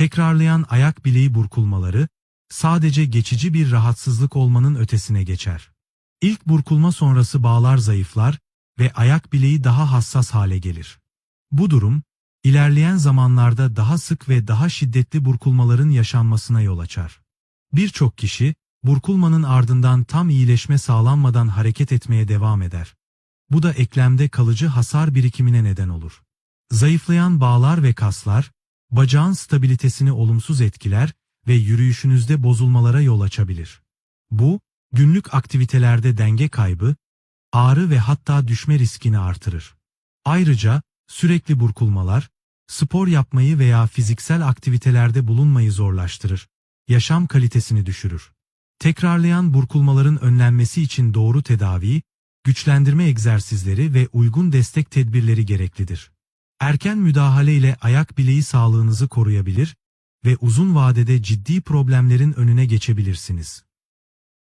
Tekrarlayan ayak bileği burkulmaları, sadece geçici bir rahatsızlık olmanın ötesine geçer. İlk burkulma sonrası bağlar zayıflar ve ayak bileği daha hassas hale gelir. Bu durum, ilerleyen zamanlarda daha sık ve daha şiddetli burkulmaların yaşanmasına yol açar. Birçok kişi, burkulmanın ardından tam iyileşme sağlanmadan hareket etmeye devam eder. Bu da eklemde kalıcı hasar birikimine neden olur. Zayıflayan bağlar ve kaslar, bacağın stabilitesini olumsuz etkiler ve yürüyüşünüzde bozulmalara yol açabilir. Bu, günlük aktivitelerde denge kaybı, ağrı ve hatta düşme riskini artırır. Ayrıca, sürekli burkulmalar, spor yapmayı veya fiziksel aktivitelerde bulunmayı zorlaştırır, yaşam kalitesini düşürür. Tekrarlayan burkulmaların önlenmesi için doğru tedavi, güçlendirme egzersizleri ve uygun destek tedbirleri gereklidir. Erken müdahale ile ayak bileği sağlığınızı koruyabilir ve uzun vadede ciddi problemlerin önüne geçebilirsiniz.